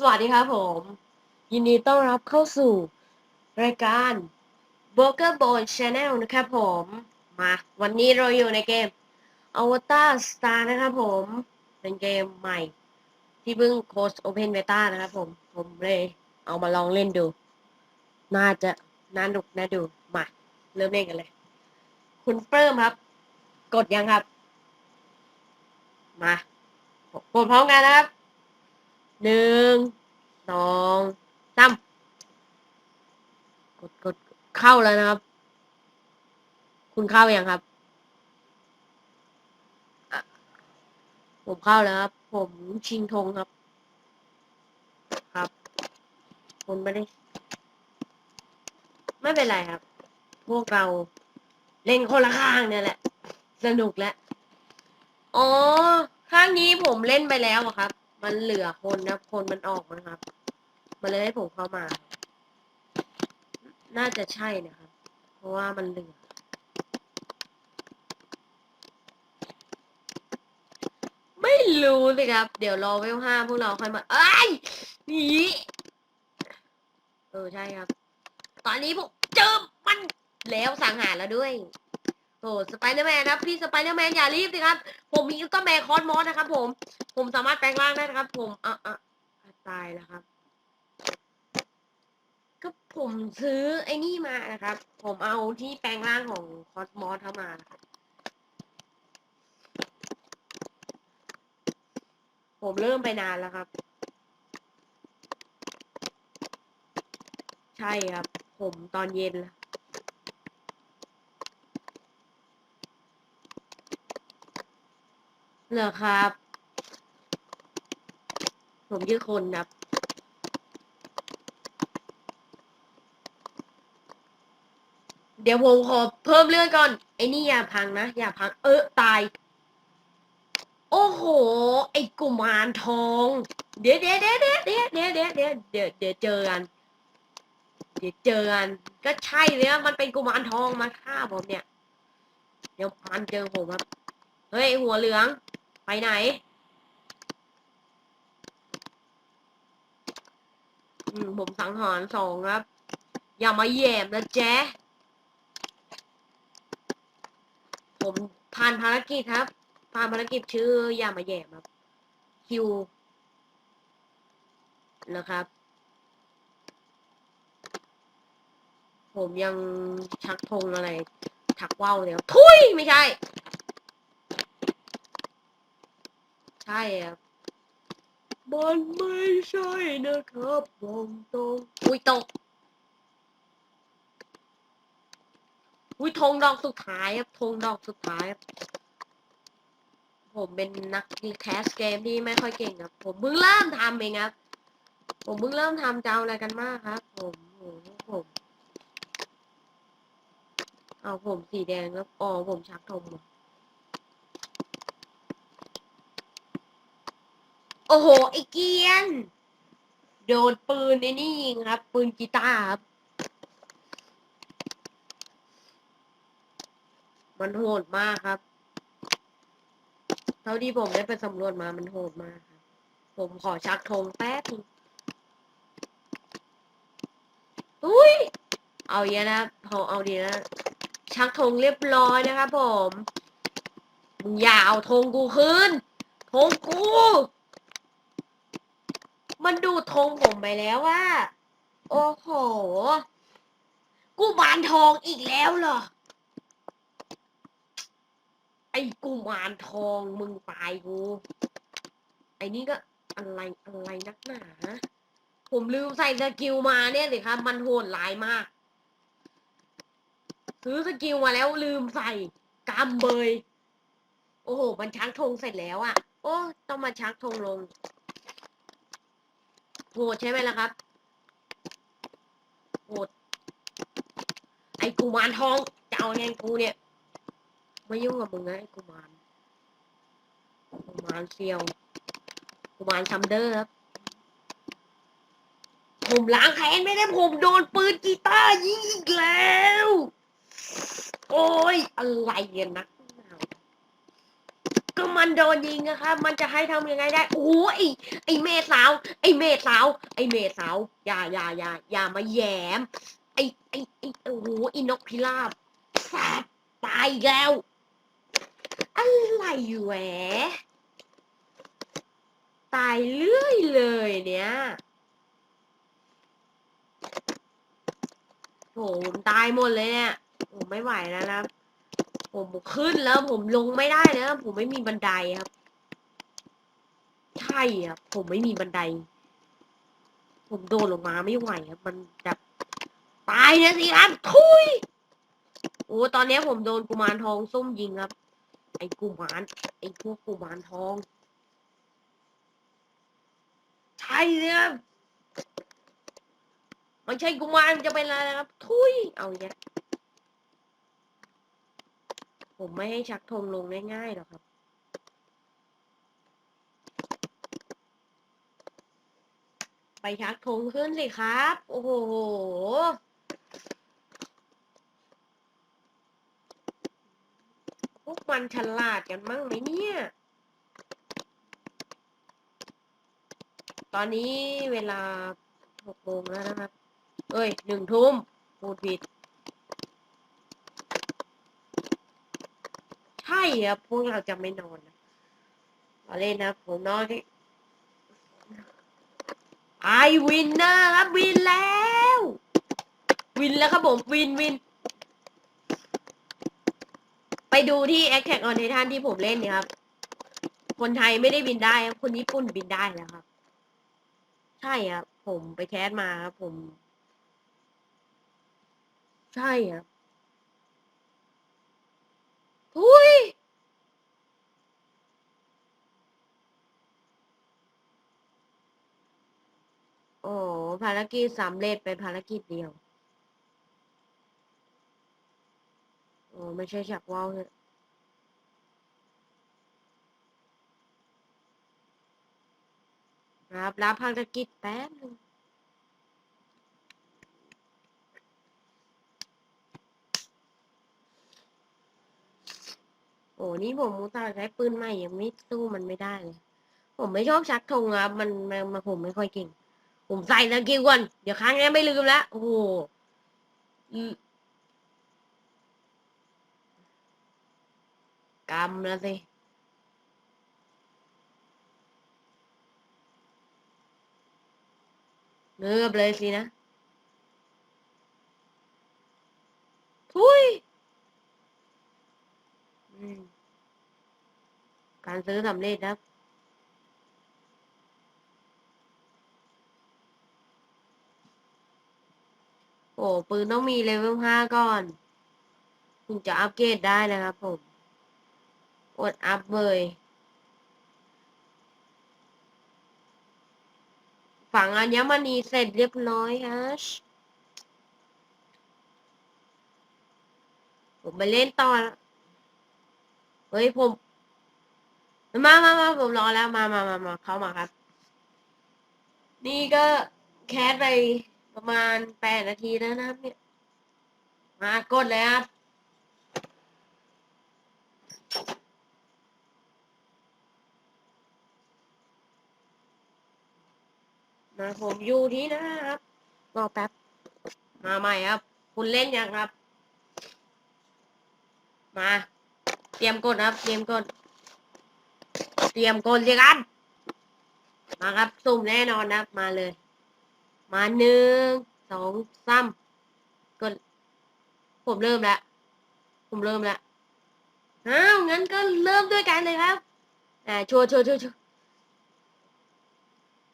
สวัสดีครับผม ยินดีต้อนรับเข้าสู่ รายการ b o g e r Bone Channel นะครับผม มาวันนี้เราอยู่ในเกม Avatar Star นะครับผม เป็นเกมใหม่ ที่เพิ่งโค้ด Open Beta นะครับผม ผมเลยเอามาลองเล่นดู น่าจะน่าดุกน่าดู มา เริ่มเล่นกันเลย คุณเพิ่มครับ กดยังครับ มากดพร้อมกันนะครับ หนึ่งสองสามกดกดเข้าแล้วนะครับ คุณเข้ายัางครับ ผมเข้าแล้วครับ ผมชิงธงครับ ครับ คุณไม่ได้ ไม่เป็นไรครับ พวกเราเล่นคนละข้างเนี่ยแหละ สนุกแล้ว อ๋อ ข้างนี้ผมเล่นไปแล้วครับ มันเหลือคนนะคนมันออกมาครับ มันเลยให้ผมเข้ามา น่าจะใช่นะครับ เพราะว่ามันเหลือ ไม่รู้สิครับ เดี๋ยวรอเวลห้าพวกเราค่อยมาเอ้ยนี่เออใช่ครับ ตอนนี้ผมเจอมันแล้วสังหารแล้วด้วย สไปเดอร์แมนนะพี่สไปเดอร์แมนอย่ารีบสิครับ ผมมีอุลตร้าแมนคอสมอสนะครับผม ผมสามารถแปลงร่างได้นะครับ ผมอะอะอะตายแล้วครับ ก็ผมซื้อไอ้นี่มานะครับ ผมเอาที่แปลงร่างของคอสมอสเข้ามานะครับผมเริ่มไปนานแล้วครับ ใช่ครับ ผมตอนเย็นแล้ว เหรอครับ ผมชื่อคนครับ เดี๋ยวผมขอเพิ่มเรื่องก่อน ไอ้นี่อย่าพังนะ อย่าพัง เออตาย โอ้โห ไอ้กุมารทอง เดี๋ยวเดี๋ยวเดี๋ยวเดี๋ยวเดี๋ยวเดี๋ยวเดี๋ยวเดี๋ยวเดี๋ยวเดี๋ยวเจอกัน เดี๋ยวเจอกัน ก็ใช่เลยมันเป็นกุมารทองมาฆ่าผมเนี่ย เดี๋ยวมันเจอผมครับ เฮ้ยหัวเหลือง ไปไหน อืม ผมสังหารสองครับ อย่ามาแยมนะแจ๊ผมผ่านภารกิจครับ ผ่านภารกิจชื่อ อย่ามาแยมครับ คิว นะครับ ผมยังชักธงอะไรถักว่าวเลยทุยไม่ใช่ ใช่ครับมันไม่ใช่นะครับวงตรงอุ้ยตกอุ้ยธงดอกสุดท้ายครับธงดอกสุดท้ายครับผมเป็นนักแคสเกมที่ไม่ค่อยเก่งครับ ผมเพิ่งเริ่มทำเองครับ ผมเพิ่งเริ่มทำจะเอาอะไรกันมากครับ ผมโอ้โหผม เอาผมสีแดงแล้วอ๋อผมชักธงมา โอ้โห ไอ้เกียน โดนปืนไอ้นี่ยิงครับ ปืนกีตาร์ครับ มันโหดมากครับ เท่าที่ผมได้ไปสำรวจมามันโหดมากครับ ผมขอชักธงแป๊บนึงอุ้ย เอาเยอะนะผมเอาดีนะ ชักธงเรียบร้อยนะครับผม มึงอย่าเอาธงกูคืนธงกู มันดูดธงผมไปแล้วว่า โอ้โห กูบานทองอีกแล้วเหรอ ไอ้กูมารทองมึงตายกู ไอ้นี่ก็อะไรอะไรนักหนา ผมลืมใส่สกิลมาเนี่ยสิครับ มันโหดร้ายมาก ซื้อสกิลมาแล้วลืมใส่กำเบย โอ้โห มันชักธงเสร็จแล้วอะ่ะ โอ้ ต้องมาชักธงลง โหดใช่ไหมล่ะครับโหดไอ้กุมารทองจะเอาไงกูเนี่ย ไม่ยุ่งกับมึงนะไอ้กุมารกุมารเซียวกุมารซัมเดอร์ครับผมล้างแค้นไม่ได้ผมโดนปืนกีตาร์ยิงอีกแล้ว โอ้ยอะไรเนี่ยนักหนาวก็ มันโดนยิงนะครับ มันจะให้ทำยังไงได้ โอ้โหไอเมสาว ไอเมสาว ไอเมสาว อย่าอย่าอย่าอย่ามาแหยมไอไอไอโอ้โหไอนกพิราบแสบตายแล้ว อะไรแหวะตายเรื่อยเลยเนี่ยโหตายหมดเลยเนี่ยผมไม่ไหวแล้วนะ ผมขึ้นแล้วผมลงไม่ได้แล้วผมไม่มีบันไดครับ ใช่ครับผมไม่มีบันได ผมโดนลงมาไม่ไหวครับ มันแบบตายนะสิครับทุยโอ้ตอนนี้ผมโดนกุมารทองส้มยิงครับ ไอ้กุมารไอ้พวกกุมารทอง ใช่เลยครับมันใช่กุมารมันจะเป็นอะไรครับ ทุยเอาอย่างเงี้ย ผมไม่ให้ชักธงลงง่ายๆหรอกครับ ไปชักธงขึ้นสิครับ โอ้โหพวกมันฉลาดกันมั้งไหมเนี่ย ตอนนี้เวลาหกโมงแล้วนะครับ เอ้ยหนึ่งทุ่มพูดผิด ใช่ ครับพวกเราจะไม่นอนนะมาเล่นนะผมนอนที่ไอวินนะครับวินแล้ว วินแล้วครับผมวินวิน ไปดูที่ a อ t a c on Titan ที่ผมเล่นเนี่ยครับ คนไทยไม่ได้บินได้ครับคนญี่ปุ่นบินได้แล้วครับ ใช่ครับผมไปแคสมาครับผม ใช่ครับ ทุยโอ้ภารกิจสำเร็จไปภารกิจเดียว โอ้ไม่ใช่ฉักว่าวเนี่ยรับรับภารกิจแป๊บนึง โอ้นี่ผมมูตาใช้ปืนใหม่ยังไม่สู้มันไม่ได้เลย ผมไม่ชอบชักธงครับมันมันมันผมไม่ค่อยเก่ง ผมใส่สกิลก่อนเดี๋ยวครั้งนี้ไม่ลืมแล้วโอ้โหกำแล้วสิเงือบเลยสินะ ทุยอืม การซื้อสำเร็จครับ โอ้ปืนต้องมีเลเวลห้าก่อน ถึงจะอัปเกรดได้นะครับผม อดอัพเลยฝังอัญมณีเสร็จเรียบร้อยฮะผมไปเล่นต่อ เฮ้ยผม มามามาผมรอแล้วมามามามาเข้ามาครับ นี่ก็แคสไปประมาณแปดนาทีแล้วนะครับ เนี่ย มากดเลยครับมาผมอยู่ที่นะครับรอแป๊บ มาใหม่ครับ คุณเล่นยังครับ มา เตรียมกดครับ เตรียมกด เตรียมกดสิครับ มาครับสุ่มแน่นอนนะมาเลย มาหนึ่งสองสามกด ผมเริ่มแล้ว ผมเริ่มแล้วอ้าวงั้นก็เริ่มด้วยกันเลยครับอ่าชัวชัวชัวชัว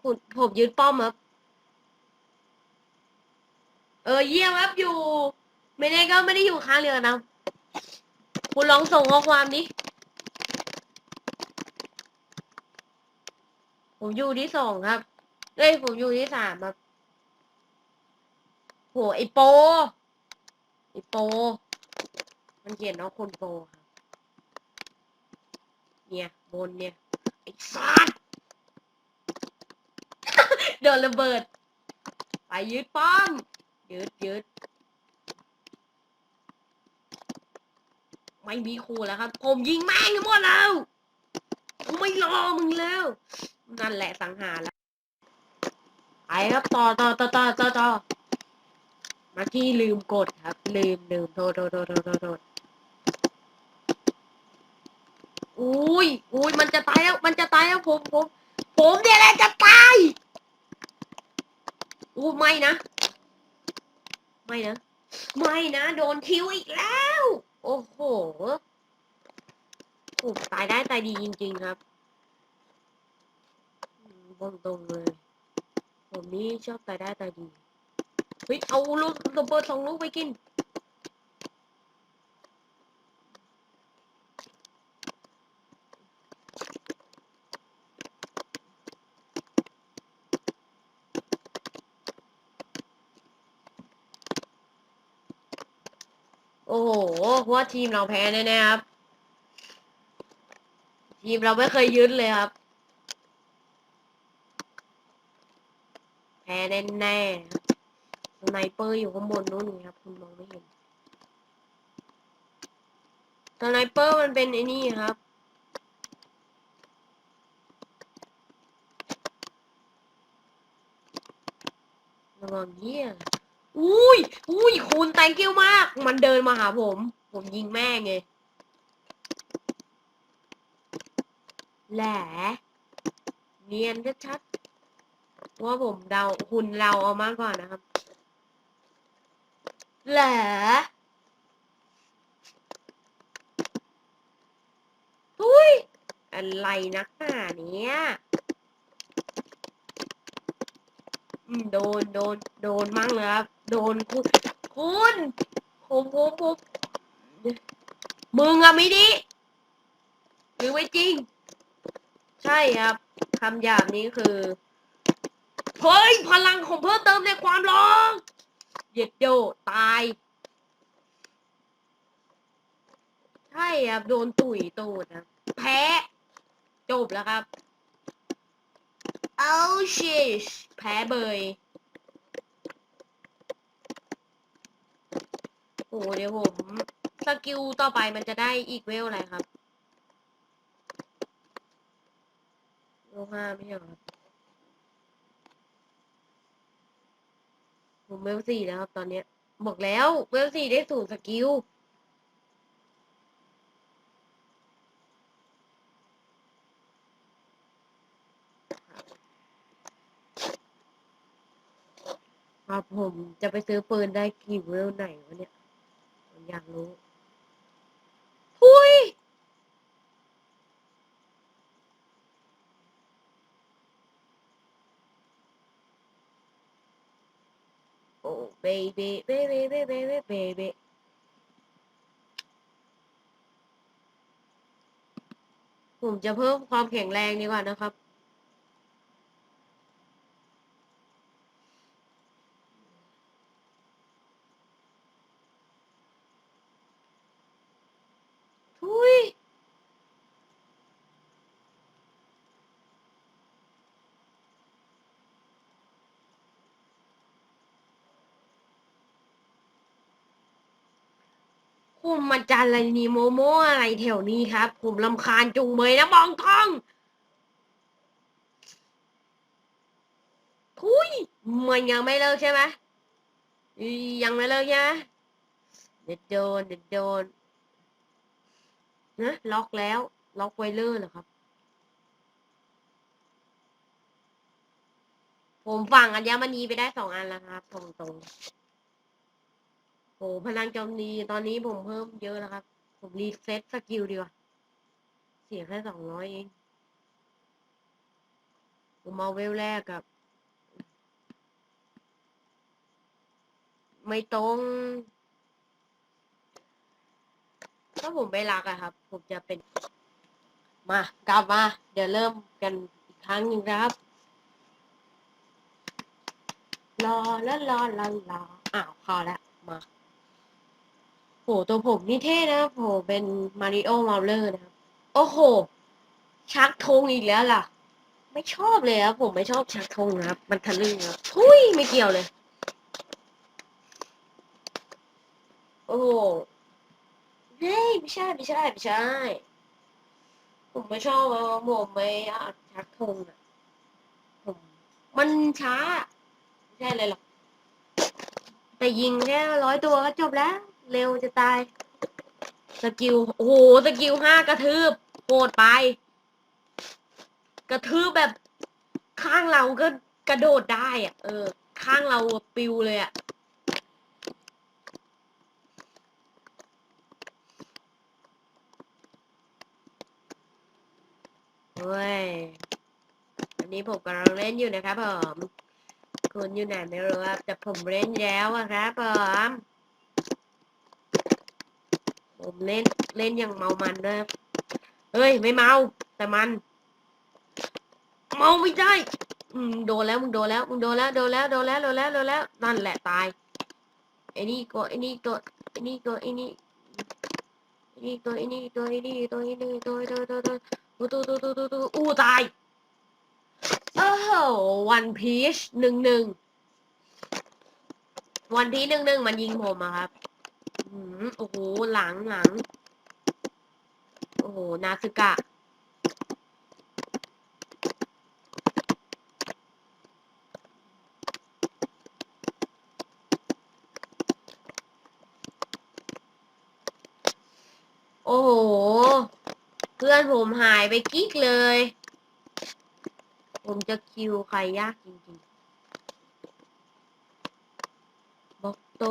ผมผมยึดป้อมครับ เออเยี่ยมครับอยู่ ไม่ได้ก็ไม่ได้อยู่ข้างเรือนะ คุณลองส่งข้อความดิ ผมอยู่ที่สองครับเอ้ยผมอยู่ที่สามครับโหไอโปไอโป มันเขียนว่าคนโปครับเนี่ยบนเนี่ยไอ้สัสโดนระเบิด ไปยึดป้อมยึดยึดไม่มีครูแล้วครับ ผมยิงแม่งหมดแล้ว กูไม่รอมึงแล้ว นั่นแหละสังหารแล้วไปครับต่อต่อต่อต่อต่อต่อมาที่ลืมกดครับ ลืมลืมโทษโทษโทษโทษโทษโอุ้ยอุ้ยมันจะตายแล้ว มันจะตายแล้วผมผมผมเนี่ยแหละจะตายอู้ไม่นะ ไม่นะ ไม่นะ โดนคิวอีกแล้ว โอ้โหผมตายได้ตายดีจริง ๆ ครับ บอกตรงเลย ผมนี่ชอบตายได้ตายดีเฮ้ยเอาลูกระเบิดสองลูกไปกิน โอ้โหว่าทีมเราแพ้แน่ๆครับ ทีมเราไม่เคยยึดเลยครับ พ้แน่ๆครับสไนเปอร์อยู่ข้างบนนู้นนี่ครับ คุณมองไม่เห็นสไนเปอร์มันเป็นไอ้นี่ครับ ระวังเหี้ยอุ้ยอุ้ยคุณ thank you มาก มันเดินมาหาผม ผมยิงแม่งไงแหละเนียนชัด ว่าผมเดาคุณเราเอามากกว่านะครับแหละอุ้ย อะไรนักหนาเนี้ยอืมโดน โดน โดนมั่งเลยครับ โดนคุณคุณผมผมผมมึงอะไม่ดีหรือไม่จริง ใช่ครับคำหยาบนี้คือ เฮ้ยพลังของเพิ่มเติมในความร้องเหย็ดโยตาย ใช่ครับโดนตุ๋ยตูดนะแพ้จบแล้วครับ เอาชิชแพ้เบยโอ้เดี๋ยวผม สกิลต่อไปมันจะได้อีกเวลอะไรครับเวลห้าไม่ใช่เหรอครับ ผมเวลสี่แล้วครับตอนเนี้ย บอกแล้วเวลสี่ได้ศูนย์สกิลครับผมจะไปซื้อปืนได้กี่เวลไหนวะเนี่ยผมอยากรู้ทุย oh baby baby baby baby baby ผมจะเพิ่มความแข็งแรงดีกว่านะครับ ทุยคุณ มาจันอะไรนี่โมโมอะไรแถวนี้ครับ ผมลำคาญจุงเบยนะบองทองทุยมันยังไม่เลิกใช่ไหมยังไม่เลิกใช่ไหมเด็ดโดนเด็ดโดนนะล็อกแล้ว ล็อกไวเลอร์เหรอครับ ผมฝั่งอัญมณีไปได้สองอันแล้วครับตรงตรงๆ โอ้พลังโจมตีตอนนี้ผมเพิ่มเยอะแล้วครับ ผมรีเซ็ตสกิลดีกว่า เสียแค่สองร้อยเอง ผมเอาเวลแรกกับ ไม่ตรง ถ้าผมไม่รักอะครับ ผมจะเป็น มากลับมา เดี๋ยวเริ่มกันอีกครั้งหนึ่งนะครับรอแล้วรอรอรออ้าวพอแล้วมา หตัวผมนี่เท่นะครับโหเป็นมาริโอมาเลอร์นะครับ โอ้โห ชักธงอีกแล้วล่ะ ไม่ชอบเลยครับผมไม่ชอบชักธงนะครับ มันทะลึ่งครับทุยไม่เกี่ยวเลย โอ้โหเฮ้ยไม่ใช่ไม่ใช่ไม่ใช่ ผมไม่ชอบอผมไม่อยากชักธงอะผมมันช้า ไม่ใช่เลยหรอกแต่ยิงแค่ร้อยตัวก็จบแล้ว เร็วจะตาย สกิล โอ้โห สกิลห้ากระทืบโหดไป กระทืบแบบข้างเราก็กระโดดได้อะเออ ข้างเราปิวเลยอะเฮ้ยอันนี้ผมกำลังเล่นอยู่นะครับผม คุณอยู่ไหนไม่รู้ครับแต่ผมเล่นแล้วอะครับผม ผมเล่นเล่นอย่างเมามันด้วยเฮ้ย ไม่เมา แต่มัน เมาไม่ได้อืมโดนแล้วมึงโดนแล้วมึงโดนแล้วโดนแล้วโดนแล้วโดนแล้วโดนแล้วนั่นแหละตายไอ้นี่ก็ไอ้นี่ก็ไอ้นี่ก็ไอ้นี่ไอ้นี่ตัวไอ้นี่ตัวไอ้นี่ตัวไอ้นี่ตัวตัวตัวตัวตัวตัวตัวตัวตัวอู้ตายโอ้โหวันพีชหนึ่งหนึ่งวันพีชหนึ่งหนึ่งมันยิงผมอะครับ โอ้โห หลังหลัง โอ้โห นาซึกะ โอ้โห เพื่อนผมหายไปกิ๊กเลย ผมจะคิวใครยากจริงๆ บอกโต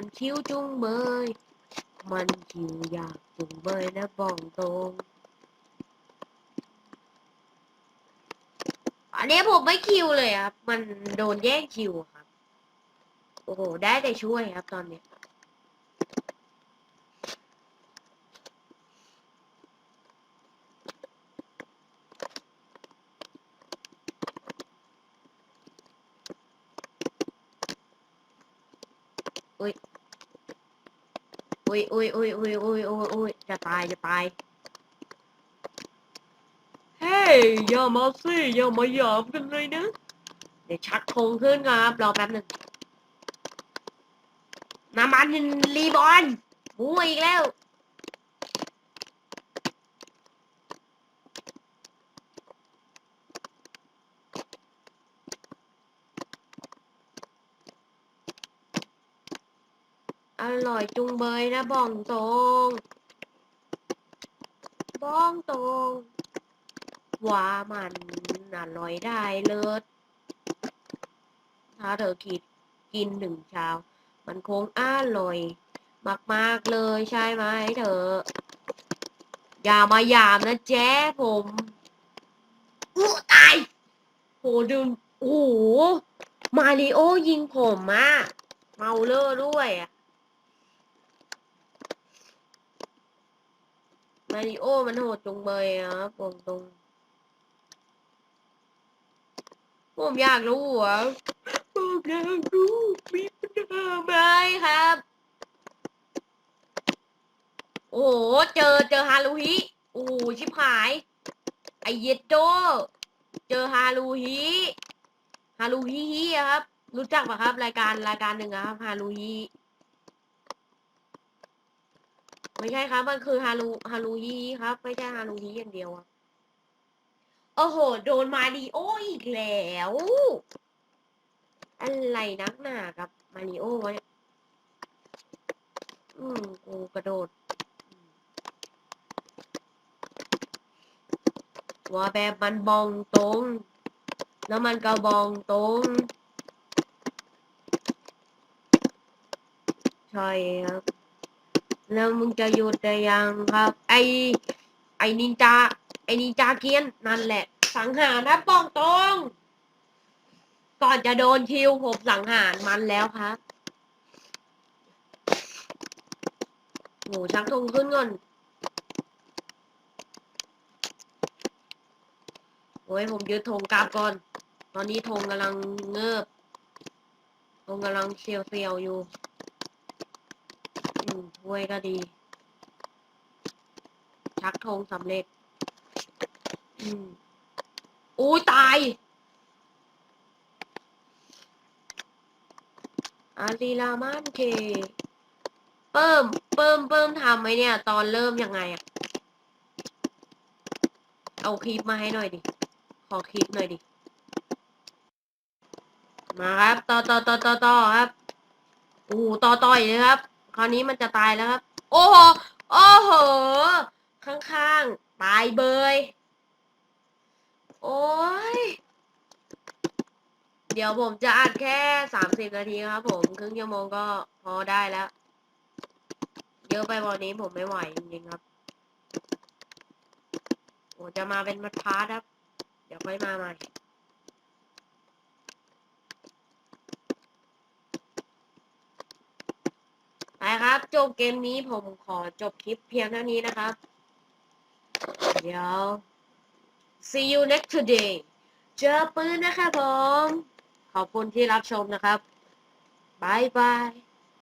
มันคิวจุงเบย มันคิวยากจุงเบยนะบองตรง อันนี้ผมไม่คิวเลยครับ มันโดนแย่งคิวครับ โอ้โห ได้แต่ช่วยครับตอนนี้อุ้ย อุ้ยอุ้ยอุ้ยอุ้ยอุ้ยอุ้ยจะตายจะตาย เฮ้ยอย่ามาสิอย่ามาหยามกันเลยนะ เดี๋ยวชักธงขึ้นครับรอแป๊บหนึ่งน้ำมันรีบอลมัวอีกแล้ว อร่อยจุงเบยนะบ้องตรงบ้องตรงว่ามันอร่อยได้เลิศถ้าเธอคิดกินหนึ่งช้ามันคงอร่อย มากๆเลยใช่ไหมเธอ อย่ามาหยามนะแจ๊ผมอู้ตายโหดูโอ้โหมาริโอยิงผมอะเมาเลอร์ด้วยอะ มาริโอมันโหดจงเบยอะครับผมตรงผมอยากรู้อะผมอยากรู้มีปัญหาไหมครับ โอ้โห เจอเจอฮารุฮิโอ้โหชิบหาย ไอเย็ดโดเจอฮารุฮิฮารุฮิฮิอะครับ รู้จักปะครับ รายการรายการหนึ่งอะครับฮารุฮิ ไม่ใช่ครับ มันคือฮารุฮารุฮีครับ ไม่ใช่ฮารุฮีอย่างเดียวอะโอ้โห โดนมาริโออีกแล้ว อะไรนักหนากับมาริโอวะเนี่ย อืมกูกระโดดว่าแบบมันบองตรง แล้วมันก็บองตรง ใช่ครับ แล้วมึงจะหยุดได้ยังครับ ไอไอนินจาไอนินจาเกียนนั่นแหละ สังหารนะป้องตรงก่อนจะโดนคิวผมสังหารมันแล้วครับโหชักธงขึ้นก่อนโอ้ยผมยึดธงกลับก่อน ตอนนี้ธงกำลังเงือบธงกำลังเซียวๆอยู่ มถ้วยก็ดี ชักธงสำเร็จ อืมอุ้ยตาย อาลีลามานเคเปิ่มเปิ่มเปิ่มทำไหมเนี่ย ตอนเริ่มยังไงอะเอาคลิปมาให้หน่อยดิ ขอคลิปหน่อยดิ มาครับ ต่อต่อต่อต่อต่อครับโอ้ต่อต่อยเลยครับ ราวนี้มันจะตายแล้วครับ โอ้โห โอ้โห ข้างๆ ตายเบย โอ้ย เดี๋ยวผมจะอัดแค่สามสิบนาทีครับผม ครึ่งชั่วโมงก็พอได้แล้ว เยอะไปวันนี้ผมไม่ไหวจริงๆครับ โอ้จะมาเป็นมัดพาร์ทครับ เดี๋ยวค่อยมาใหม่ ไปครับ จบเกมนี้ผมขอจบคลิปเพียงเท่านี้นะครับ เดี๋ยว see you next today เจอปืนนะครับผม ขอบคุณที่รับชมนะครับบายบาย